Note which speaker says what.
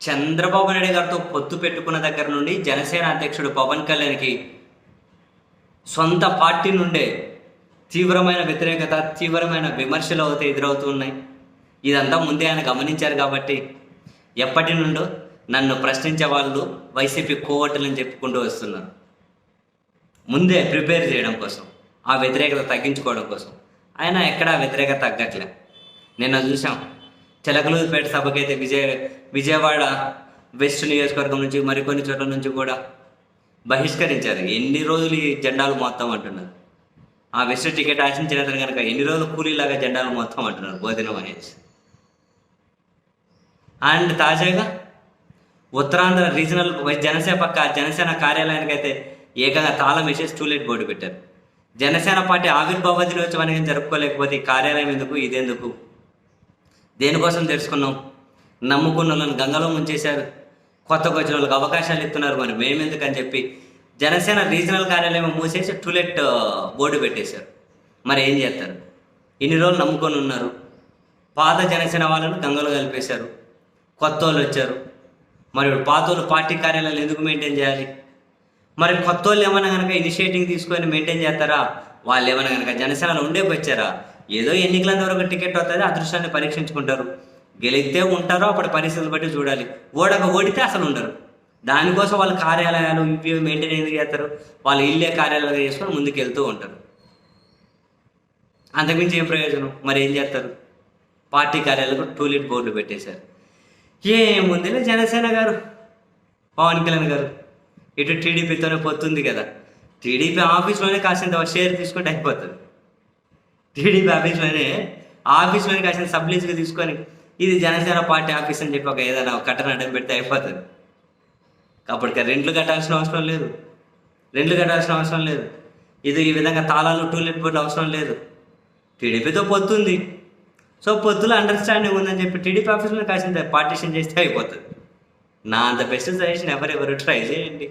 Speaker 1: చంద్రబాబు నాయుడు గారితో పొత్తు పెట్టుకున్న దగ్గర నుండి జనసేన అధ్యక్షుడు పవన్ కళ్యాణ్కి సొంత పార్టీ నుండే తీవ్రమైన వ్యతిరేకత తీవ్రమైన విమర్శలు అయితే ఎదురవుతూ ఉన్నాయి. ఇదంతా ముందే ఆయన గమనించారు కాబట్టి ఎప్పటి నుండో నన్ను ప్రశ్నించే వాళ్ళు వైసీపీ కోవటలని చెప్పుకుంటూ వస్తున్నారు. ముందే ప్రిపేర్ చేయడం కోసం ఆ వ్యతిరేకత తగ్గించుకోవడం కోసం. ఆయన ఎక్కడా వ్యతిరేకత తగ్గట్లే. నిన్న చూసాం చిలకలూరుపేట సభకైతే విజయ విజయవాడ వెస్ట్ నియోజకవర్గం నుంచి మరికొన్ని చోట్ల నుంచి కూడా బహిష్కరించారు. ఎన్ని రోజులు ఈ జెండాలు మొత్తం అంటున్నారు? ఆ వెస్ట్ టికెట్ ఆశించిన అతను కనుక ఎన్ని రోజులు కూలీలాగా జెండాలు మొత్తం అంటున్నారు? బోధిన మహేష్. అండ్ తాజాగా ఉత్తరాంధ్ర రీజనల్ జనసేన పక్క జనసేన కార్యాలయానికి అయితే ఏకంగా తాళం వేసేసి టూలెట్ బోర్డు పెట్టారు. జనసేన పార్టీ ఆవిర్భావ దినోత్సవానికి జరుపుకోలేకపోతే ఈ కార్యాలయం ఎందుకు ఇదెందుకు? దేనికోసం తెలుసుకున్నాం? నమ్ముకున్న వాళ్ళని గంగలో ముంచేశారు. కొత్తగా వచ్చిన వాళ్ళకి అవకాశాలు ఇస్తున్నారు మరి మేమెందుకు అని చెప్పి జనసేన రీజనల్ కార్యాలయం మూసేసి టూలెట్ బోర్డు పెట్టేశారు. మరి ఏం చేస్తారు? ఇన్ని రోజులు నమ్ముకొని ఉన్నారు. పాత జనసేన వాళ్ళను గంగలో కలిపేశారు. కొత్త వాళ్ళు వచ్చారు. మరి పాత వాళ్ళు పార్టీ కార్యాలయాలు ఎందుకు మెయింటైన్ చేయాలి? మరి కొత్త వాళ్ళు ఏమైనా కనుక ఇనిషియేటివ్ తీసుకొని మెయింటైన్ చేస్తారా? వాళ్ళు ఏమైనా కనుక జనసేనలో ఉండే వచ్చారా ఏదో ఎన్నికలంత వరకు టికెట్ వస్తుంది అదృష్టాన్ని పరీక్షించుకుంటారు. గెలిస్తే ఉంటారో అప్పుడు పరిస్థితులు బట్టి చూడాలి. ఓడక ఓడితే అసలు ఉండరు. దానికోసం వాళ్ళ కార్యాలయాలు ఇవి మెయింటెనెన్స్ చేస్తారు? వాళ్ళు ఇల్లే కార్యాలయాలు చేసుకొని ముందుకు వెళ్తూ ఉంటారు. అంతకుమించి ఏం ప్రయోజనం? మరి ఏం చేస్తారు? పార్టీ కార్యాలకు టూలెట్ బోర్డులు పెట్టేశారు. ఏముందిలే జనసేన గారు పవన్ కళ్యాణ్ గారు. ఇటు టీడీపీతోనే పొత్తుంది కదా. టీడీపీ ఆఫీస్లోనే కాసింత షేర్ తీసుకుంటే అయిపోతుంది. టీడీపీ ఆఫీస్లోనే ఆఫీస్లోనే కాసిన సబ్లీజ్గా తీసుకొని ఇది జనసేన పార్టీ ఆఫీస్ అని చెప్పి ఒక ఏదైనా కట్టన అడ్డం పెడితే అయిపోతుంది. అప్పటికి రెంట్లు కట్టాల్సిన అవసరం లేదు. రెంట్లు కట్టాల్సిన అవసరం లేదు. ఇది ఈ విధంగా తాళాలు టూలెట్ బోర్డు అవసరం లేదు. టీడీపీతో పొత్తుంది సో పొత్తులో అండర్స్టాండింగ్ ఉందని చెప్పి టీడీపీ ఆఫీస్లో కాసిన పార్టీషన్ చేస్తే అయిపోతుంది. నా అంత బెస్ట్ సజెషన్ ఎవరెవరు ట్రై చేయండి.